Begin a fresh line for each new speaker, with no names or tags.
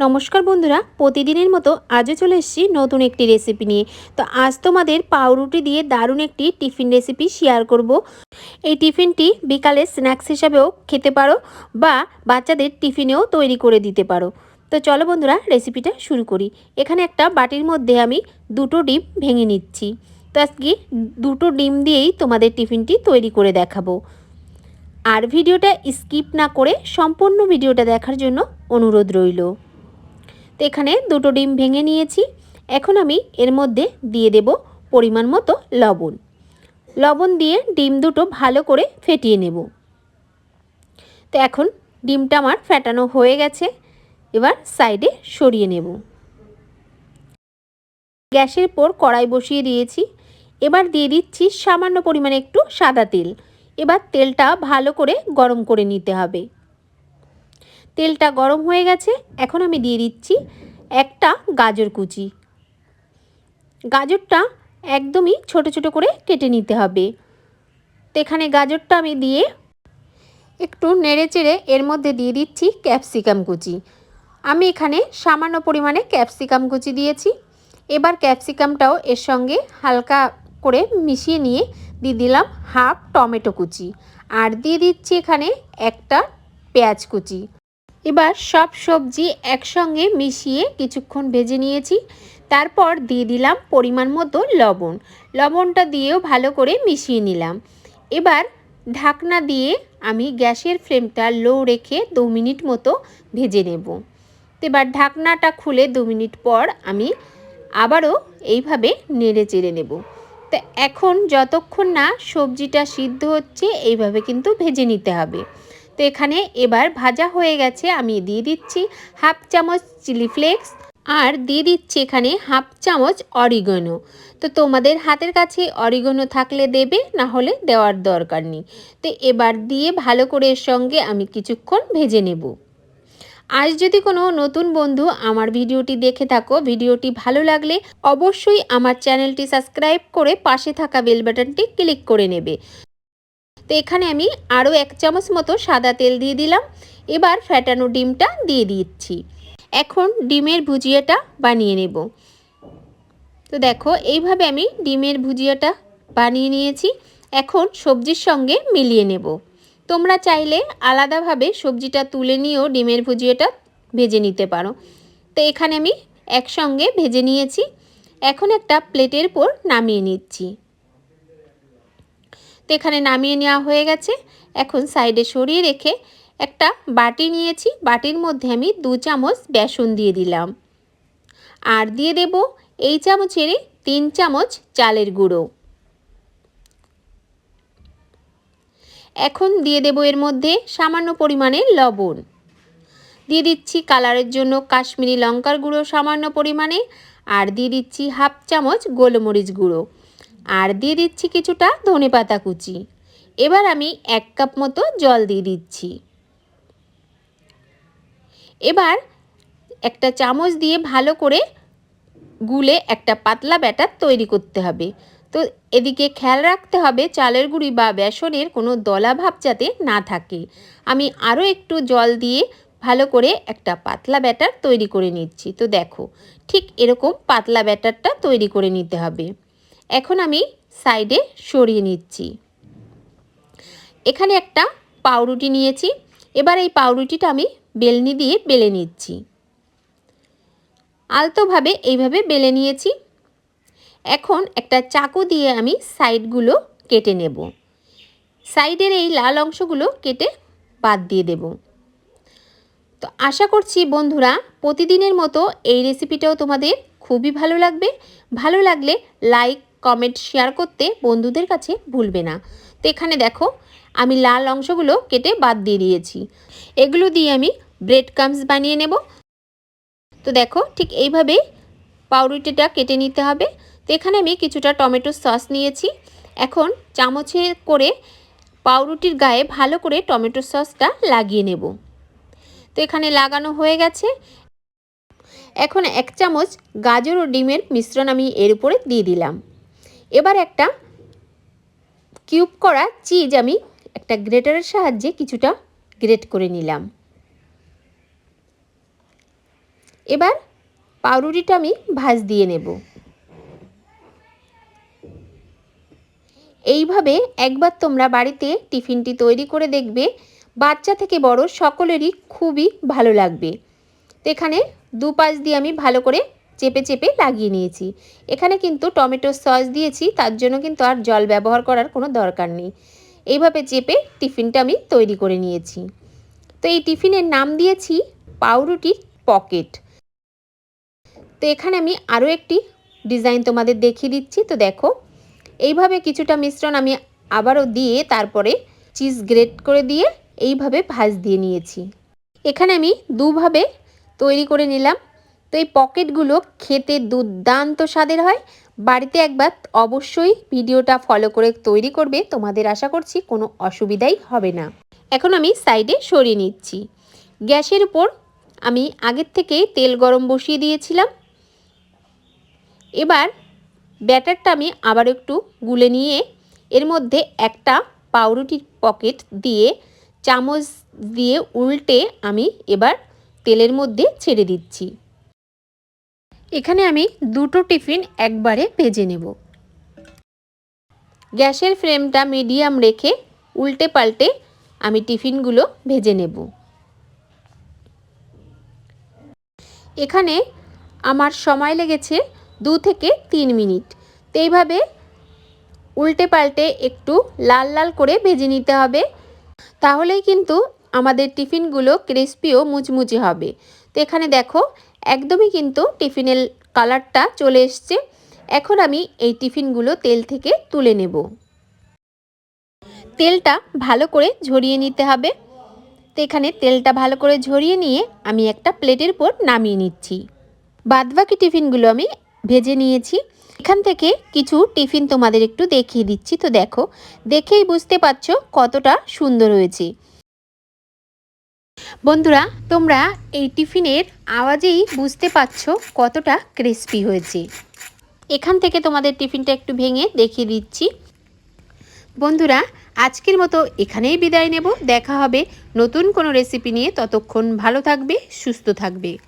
নমস্কার বন্ধুরা, প্রতিদিনের মতো আজও চলে এসেছি নতুন একটি রেসিপি নিয়ে। তো আজ তোমাদের পাউরুটি দিয়ে দারুণ একটি টিফিন রেসিপি শেয়ার করব। এই টিফিনটি বিকালে স্ন্যাক্স হিসাবেও খেতে পারো বা বাচ্চাদের টিফিনেও তৈরি করে দিতে পারো। তো চলো বন্ধুরা রেসিপিটা শুরু করি। এখানে একটা বাটির মধ্যে আমি দুটো ডিম ভেঙে নিচ্ছি। তো আজকে দুটো ডিম দিয়েই তোমাদের টিফিনটি তৈরি করে দেখাবো। আর ভিডিওটা স্কিপ না করে সম্পূর্ণ ভিডিওটা দেখার জন্য অনুরোধ রইল। তো এখানে দুটো ডিম ভেঙে নিয়েছি। এখন আমি এর মধ্যে দিয়ে দেব পরিমাণ মতো লবণ। লবণ দিয়ে ডিম দুটো ভালো করে ফেটিয়ে নেব। তো এখন ডিমটা আমার ফেটানো হয়ে গেছে। এবার সাইডে সরিয়ে নেব। গ্যাসের পর কড়াই বসিয়ে দিয়েছি। এবার দিয়ে দিচ্ছি সামান্য পরিমাণে একটু সাদা তেল। এবার তেলটা ভালো করে গরম করে নিতে হবে। তেলটা গরম হয়ে গেছে, এখন আমি দিয়ে দিচ্ছি একটা গাজর কুচি। গাজরটা একদমই ছোট ছোট করে কেটে নিতে হবে। তো এখানে গাজরটা আমি দিয়ে একটু নেড়ে চেড়ে এর মধ্যে দিয়ে দিচ্ছি ক্যাপসিকাম কুচি। আমি এখানে সামান্য পরিমাণে ক্যাপসিকাম কুচি দিয়েছি। এবার ক্যাপসিকামটাও এর সঙ্গে হালকা করে মিশিয়ে নিয়ে দিয়ে দিলাম হাফ টমেটো কুচি। আর দিয়ে দিচ্ছি এখানে একটা পেঁয়াজ কুচি। এবার সব সবজি একসঙ্গে মিশিয়ে কিছুক্ষণ ভেজে নিয়েছি। তারপর দিয়ে দিলাম পরিমাণ মতো লবণ। লবণটা দিয়েও ভালো করে মিশিয়ে নিলাম। এবার ঢাকনা দিয়ে আমি গ্যাসের ফ্লেমটা লো রেখে দু মিনিট মতো ভেজে নেব। এবার ঢাকনাটা খুলে দু মিনিট পর আমি আবারও এইভাবে নেড়ে চেড়ে নেব। তো এখন যতক্ষণ না সবজিটা সিদ্ধ হচ্ছে, এইভাবে কিন্তু ভেজে নিতে হবে। তো এখানে এবার ভাজা হয়ে গেছে, আমি দিয়ে দিচ্ছি হাফ চামচ চিলি ফ্লেক্স আর দিয়ে দিচ্ছি এখানে হাফ চামচ অরিগনো। তো তোমাদের হাতের কাছে অরিগনো থাকলে দেবে, না হলে দেওয়ার দরকার নেই। তো এবার দিয়ে ভালো করে এর সঙ্গে আমি কিছুক্ষণ ভেজে নেব। আজ যদি কোনো নতুন বন্ধু আমার ভিডিওটি দেখে থাকো, ভিডিওটি ভালো লাগলে অবশ্যই আমার চ্যানেলটি সাবস্ক্রাইব করে পাশে থাকা বেল বাটনটি ক্লিক করে নেবে। তো এখানে আমি আরও এক চামচ মতো সাদা তেল দিয়ে দিলাম। এবার ফ্যাটানো ডিমটা দিয়ে দিচ্ছি। এখন ডিমের ভুজিয়াটা বানিয়ে নেব। তো দেখো, এইভাবে আমি ডিমের ভুজিয়াটা বানিয়ে নিয়েছি। এখন সবজির সঙ্গে মিলিয়ে নেব। তোমরা চাইলে আলাদাভাবে সবজিটা তুলে নিয়েও ডিমের ভুজিয়াটা ভেজে নিতে পারো। তো এখানে আমি একসঙ্গে ভেজে নিয়েছি। এখন একটা প্লেটের উপর নামিয়ে নিচ্ছি। তো এখানে নামিয়ে নেওয়া হয়ে গেছে। এখন সাইডে সরিয়ে রেখে একটা বাটি নিয়েছি। বাটির মধ্যে আমি দু চামচ বেসন দিয়ে দিলাম। আর দিয়ে দেব এই চামচেরই তিন চামচ চালের গুঁড়ো। এখন দিয়ে দেব এর মধ্যে সামান্য পরিমাণে লবণ। দিয়ে দিচ্ছি কালারের জন্য কাশ্মীরি লঙ্কার গুঁড়ো সামান্য পরিমাণে। আর দিয়ে দিচ্ছি হাফ চামচ গোলমরিচ গুঁড়ো। আর দিয়ে দিচ্ছি কিছুটা ধনে পাতা কুচি। এবার আমি এক কাপ মতো জল দিয়ে দিচ্ছি। এবার একটা চামচ দিয়ে ভালো করে গুলে একটা পাতলা ব্যাটার তৈরি করতে হবে। তো এদিকে খেয়াল রাখতে হবে চালের গুঁড়ি বা বেসনের কোনো দলাভাব যাতে না থাকে। আমি আরও একটু জল দিয়ে ভালো করে একটা পাতলা ব্যাটার তৈরি করে নিচ্ছি। তো দেখো, ঠিক এরকম পাতলা ব্যাটারটা তৈরি করে নিতে হবে। এখন আমি সাইডে সরিয়ে নিচ্ছি। এখানে একটা পাউরুটি নিয়েছি। এবার এই পাউরুটিটা আমি বেলনি দিয়ে বেলে নিচ্ছি। আলতোভাবে এইভাবে বেলে নিয়েছি। এখন একটা চাকু দিয়ে আমি সাইডগুলো কেটে নেব। সাইডের এই লাল অংশগুলো কেটে বাদ দিয়ে দেব। তো আশা করছি বন্ধুরা, প্রতিদিনের মতো এই রেসিপিটাও তোমাদের খুবই ভালো লাগবে। ভালো লাগলে লাইক কমেন্ট শেয়ার করতে বন্ধুদের কাছে ভুলবে না। তো এখানে দেখো, আমি লাল অংশগুলো কেটে বাদ দিয়ে দিয়েছি। এগুলো দিয়ে আমি ব্রেড কামস বানিয়ে নেব। তো দেখো, ঠিক এইভাবে পাউরুটিটা কেটে নিতে হবে। তো এখানে আমি কিছুটা টমেটো সস নিয়েছি। এখন চামচে করে পাউরুটির গায়ে ভালো করে টমেটো সসটা লাগিয়ে নেব। তো এখানে লাগানো হয়ে গেছে। এখন এক চামচ গাজর ও ডিমের মিশ্রণ আমি এর উপরে দিয়ে দিলাম। এবার একটা কিউব করা চিজ আমি একটা গ্রেটারের সাহায্যে কিছুটা গ্রেট করে নিলাম। এবার পাউরুটিটা আমি ভাজ দিয়ে নেব। এইভাবে একবার তোমরা বাড়িতে টিফিনটি তৈরি করে দেখবে, বাচ্চা থেকে বড় সকলেরই খুবই ভালো লাগবে। তো এখানে দু পাশ দিয়ে আমি ভালো করে চেপে চেপে লাগিয়ে নিয়েছি। এখানে কিন্তু টমেটো সস দিয়েছি, তার জন্য কিন্তু আর জল ব্যবহার করার কোনো দরকার নেই। এইভাবে চেপে টিফিনটা আমি তৈরি করে নিয়েছি। তো এই টিফিনের নাম দিয়েছি পাউরুটির পকেট। তো এখানে আমি আরও একটি ডিজাইন তোমাদের দেখিয়ে দিচ্ছি। তো দেখো, এইভাবে কিছুটা মিশ্রণ আমি আবারও দিয়ে তারপরে চিজ গ্রেট করে দিয়ে এইভাবে ভাজ দিয়ে নিয়েছি। এখানে আমি দুভাবে তৈরি করে নিলাম। তো এই পকেটগুলো খেতে দুর্দান্ত স্বাদের হয়। বাড়িতে একবার অবশ্যই ভিডিওটা ফলো করে তৈরি করবে। তোমাদের আশা করছি কোনো অসুবিধাই হবে না। এখন আমি সাইডে সরিয়ে নিচ্ছি। গ্যাসের উপর আমি আগের থেকেই তেল গরম বসিয়ে দিয়েছিলাম। এবার ব্যাটারটা আমি আবার একটু গুলে নিয়ে এর মধ্যে একটা পাউরুটির পকেট দিয়ে চামচ দিয়ে উল্টে আমি এবার তেলের মধ্যে ছেড়ে দিচ্ছি। এখানে আমি দুটো টিফিন একবারে ভেজে নেব। গ্যাসের ফ্লেমটা মিডিয়াম রেখে উল্টে পাল্টে আমি টিফিনগুলো ভেজে নেব। এখানে আমার সময় লেগেছে দু থেকে তিন মিনিট। তো এইভাবে উল্টে পাল্টে একটু লাল লাল করে ভেজে নিতে হবে। তাহলেই কিন্তু আমাদের টিফিনগুলো ক্রিস্পি ও মুচমুচে হবে। তো এখানে দেখো একদমই কিন্তু টিফিনের কালারটা চলে এসছে। এখন আমি এই টিফিনগুলো তেল থেকে তুলে নেব। তেলটা ভালো করে ঝরিয়ে নিতে হবে। তো এখানে তেলটা ভালো করে ঝরিয়ে নিয়ে আমি একটা প্লেটের উপর নামিয়ে নিচ্ছি। বাদবাকি টিফিনগুলো আমি ভেজে নিয়েছি। এখান থেকে কিছু টিফিন তোমাদের একটু দেখিয়ে দিচ্ছি। তো দেখো, দেখেই বুঝতে পারছ কতটা সুন্দর হয়েছে। বন্ধুরা, তোমরা এই টিফিনের আওয়াজেই বুঝতে পারছ কতটা ক্রিস্পি হয়েছে। এখান থেকে তোমাদের টিফিনটা একটু ভেঙে দেখিয়ে দিচ্ছি। বন্ধুরা, আজকের মতো এখানেই বিদায় নেব। দেখা হবে নতুন কোনো রেসিপি নিয়ে। ততক্ষণ ভালো থাকবে, সুস্থ থাকবে।